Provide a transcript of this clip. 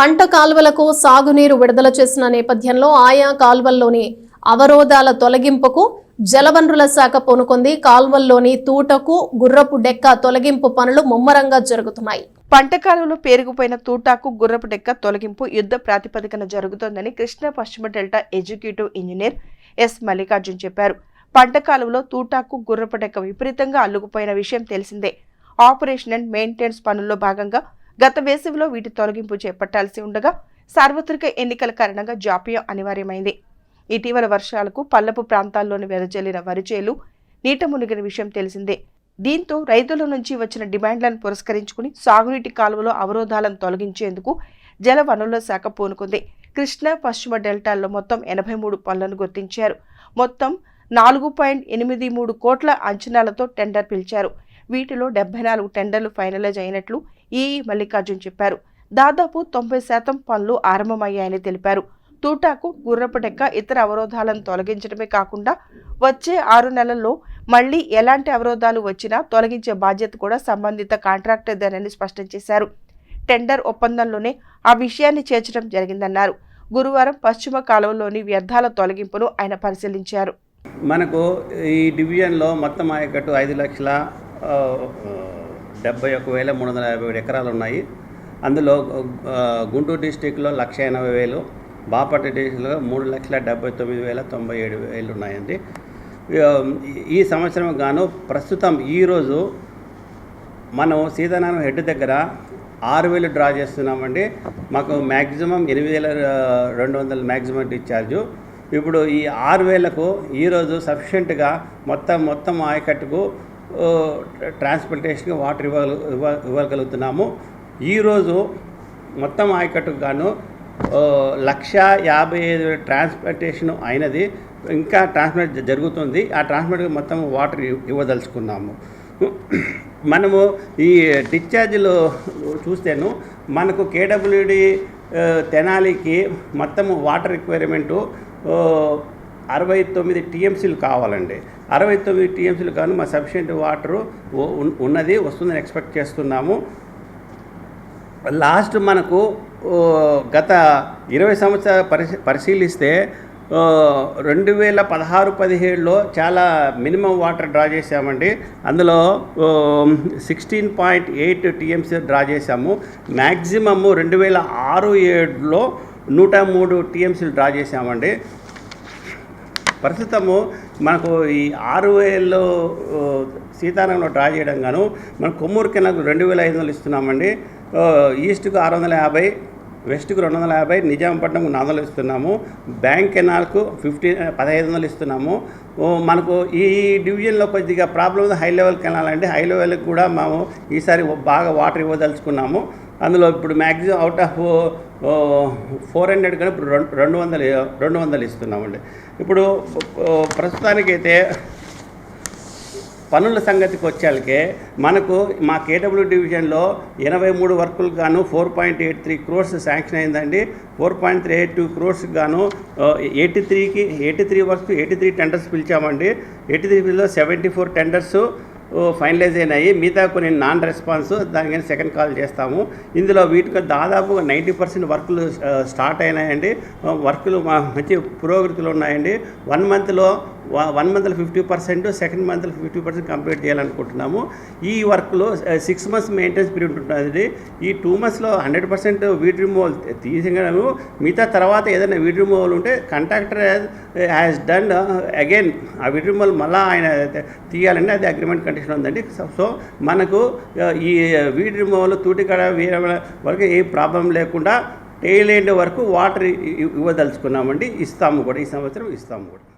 పంట కాలువలకు సాగునీరు విడుదల చేసిన నేపథ్యంలో ఆయా కాల్వల్లోని అవరోధాల తొలగింపుకు జలవనరుల శాఖ పూనుకుంది. కాల్వల్లోని తూటకు గుర్రపు డెక్క తొలగింపు పనులు ముమ్మరంగా జరుగుతున్నాయి. పంట కాలంలో పేరుకుపోయిన తూటాకు గుర్రపు డెక్క తొలగింపు యుద్ధ ప్రాతిపదికన జరుగుతోందని కృష్ణా పశ్చిమ delta executive engineer S. Mallikarjun చెప్పారు. పంట కాలంలో తూటాకు గుర్రపు డెక్క విపరీతంగా అల్లుకుపోయిన విషయం తెలిసిందే. ఆపరేషన్ అండ్ మెయింటెనెన్స్ పనుల్లో భాగంగా గత వేసవిలో వీటి తొలగింపు చేపట్టాల్సి ఉండగా సార్వత్రిక ఎన్నికల కారణంగా జాప్యం అనివార్యమైంది. ఇటీవల వర్షాలకు పల్లపు ప్రాంతాల్లోని వెదజల్లిన వరిచేలు నీట మునిగిన విషయం తెలిసిందే. దీంతో రైతుల నుంచి వచ్చిన డిమాండ్లను పురస్కరించుకుని సాగునీటి కాలువలో అవరోధాలను తొలగించేందుకు జల వనరుల శాఖ పూనుకుంది. కృష్ణా పశ్చిమ డెల్టాల్లో మొత్తం ఎనభై మూడు పనులను గుర్తించారు. మొత్తం నాలుగు పాయింట్ ఎనిమిది మూడు కోట్ల అంచనాలతో టెండర్ పిలిచారు. వీటిలో డెబ్బై నాలుగు టెండర్లు ఫైనలైజ్ అయినట్లు ఈ మల్లికార్జున్ చెప్పారు. దాదాపు తొంభై శాతం పనులు ఆరంభమయ్యాయని తెలిపారు. తూటాకు గుర్రపు డెక్క ఇతర అవరోధాలను తొలగించడమే కాకుండా వచ్చే ఆరు నెలల్లో మళ్ళీ ఎలాంటి అవరోధాలు వచ్చినా తొలగించే బాధ్యత కూడా సంబంధిత కాంట్రాక్టర్దేనని స్పష్టం చేశారు. టెండర్ ఒప్పందంలోనే ఆ విషయాన్ని చేర్చడం జరిగిందన్నారు. గురువారం పశ్చిమ కాలువలోని వ్యర్థాల తొలగింపును ఆయన పరిశీలించారు. మనకు ఈ డివిజన్లో మొత్తం ఆయకట్టు ఐదు లక్షల డెబ్బై ఒక వేల మూడు వందల యాభై ఏడు ఎకరాలు ఉన్నాయి అందులో గుంటూరు డిస్టిక్లో లక్ష ఎనభై వేలు బాపట్ల డిస్టిక్లో మూడు లక్షల డెబ్బై తొమ్మిది వేల తొంభై ఏడు వేలు ఉన్నాయండి ఈ సంవత్సరం గాను ప్రస్తుతం ఈరోజు మనం సీతారామ హెడ్ దగ్గర ఆరు వేలు డ్రా చేస్తున్నామండి. మాకు మ్యాక్సిమం ఎనిమిది వేల రెండు వందల మ్యాక్సిమం డిశ్చార్జు. ఇప్పుడు ఈ ఆరు వేలకు ఈరోజు సఫిషియెంట్గా మొత్తం మొత్తం ఆయకట్టుకు ట్రాన్స్పోర్టేషన్కి వాటర్ ఇవ్వగల ఇవ్వ ఇవ్వగలుగుతున్నాము. ఈరోజు మొత్తం ఆయకట్టుకు గాను లక్ష యాభై ఐదు ట్రాన్స్పోర్టేషన్ అయినది. ఇంకా ట్రాన్స్మిట్ జరుగుతుంది. ఆ ట్రాన్స్పోర్ట్కి మొత్తం వాటర్ ఇవ్వదలుచుకున్నాము. మనము ఈ డిశ్చార్జ్లో చూస్తేను మనకు కేడబ్ల్యూడి తెనాలికి మొత్తము వాటర్ రిక్వైర్మెంటు అరవై తొమ్మిది టీఎంసీలు కావాలండి. అరవై తొమ్మిది టీఎంసీలు కాను మా సఫిషియెంట్ వాటరు ఉన్నది వస్తుందని ఎక్స్పెక్ట్ చేస్తున్నాము. లాస్ట్ మనకు గత ఇరవై సంవత్సరాలు పరిశీ పరిశీలిస్తే రెండు వేల పదహారు పదిహేడులో చాలా మినిమం వాటర్ డ్రా చేసామండి అందులో sixteen point eight TMC draw చేసాము మ్యాక్సిమము రెండు వేల ఆరు ఏడులో నూట మూడు టీఎంసీలు డ్రా చేసామండి ప్రస్తుతము మనకు ఈ ఆరు వేలలో సీతారాంలో డ్రా చేయడం గాను మన కొమ్మూరు కెనాల్కు రెండు వేల ఐదు వందలు ఇస్తున్నామండి. ఈస్ట్కు ఆరు వందల యాభై వెస్ట్కు రెండు వందల యాభై నిజాంపట్నంకు నాలుగు వందలు ఇస్తున్నాము. బ్యాంక్ కెనాల్కు ఫిఫ్టీ పదహైదు వందలు ఇస్తున్నాము. మనకు ఈ డివిజన్లో కొద్దిగా ప్రాబ్లం ఉంది. హై లెవెల్ కెనాల్ అండి హై లెవెల్కి కూడా మేము ఈసారి బాగా వాటర్ ఇవ్వదలుచుకున్నాము. అందులో ఇప్పుడు maximum out of four hundred కానీ ఇప్పుడు రెండు రెండు వందలు రెండు వందలు ఇస్తున్నామండి. ఇప్పుడు ప్రస్తుతానికైతే పనుల సంగతికి వచ్చాకే మనకు మా కేడబ్ల్యూ డివిజన్లో ఎనభై మూడు వర్కులకు గాను four point eight three crores sanction అయిందండి. Four point three eight two crores గాను ఎయిటీ త్రీకి eighty three works eighty three tenders పిలిచామండి. Eighty త్రీలో సెవెంటీ ఫోర్ టెండర్స్ ఫైనలైజ్ అయినాయి. మిగతా కొన్ని నాన్ రెస్పాన్స్ దానికని సెకండ్ కాల్ చేస్తాము. ఇందులో వీటికి దాదాపు నైంటీ పర్సెంట్ వర్కులు స్టార్ట్ అయినాయండి. వర్క్లు వర్కులు మా మంచి పురోగతిలో ఉన్నాయండి. వన్ మంత్లో వన్ మంత్లో ఫిఫ్టీ పర్సెంట్ సెకండ్ మంత్లో ఫిఫ్టీ పర్సెంట్ కంప్లీట్ చేయాలనుకుంటున్నాము. ఈ వర్క్లో సిక్స్ మంత్స్ మెయింటెనెన్స్ పీరియడ్ ఉంటుంది ఈ టూ మంత్స్లో హండ్రెడ్ పర్సెంట్ వీడ్ రిమూవల్ తీసేయడము మిగతా తర్వాత ఏదైనా వీడ్ రిమూవల్ ఉంటే కంట్రాక్టర్ హ్యాస్ డన్ అగైన్ ఆ వీడ్ రిమూవల్ మళ్ళీ ఆయన తీయాలంటే అది అగ్రిమెంట్ కండిషన్ ఉందండి. సో- మనకు ఈ వీడి రిమూవల్ తూటికడ వేరే వరకు ఏ ప్రాబ్లం లేకుండా టైల్ ఎండ్ వరకు వాటర్ ఇవ్వదలుచుకున్నామండి. ఇస్తాము కూడా ఈ సంవత్సరం ఇస్తాము కూడా.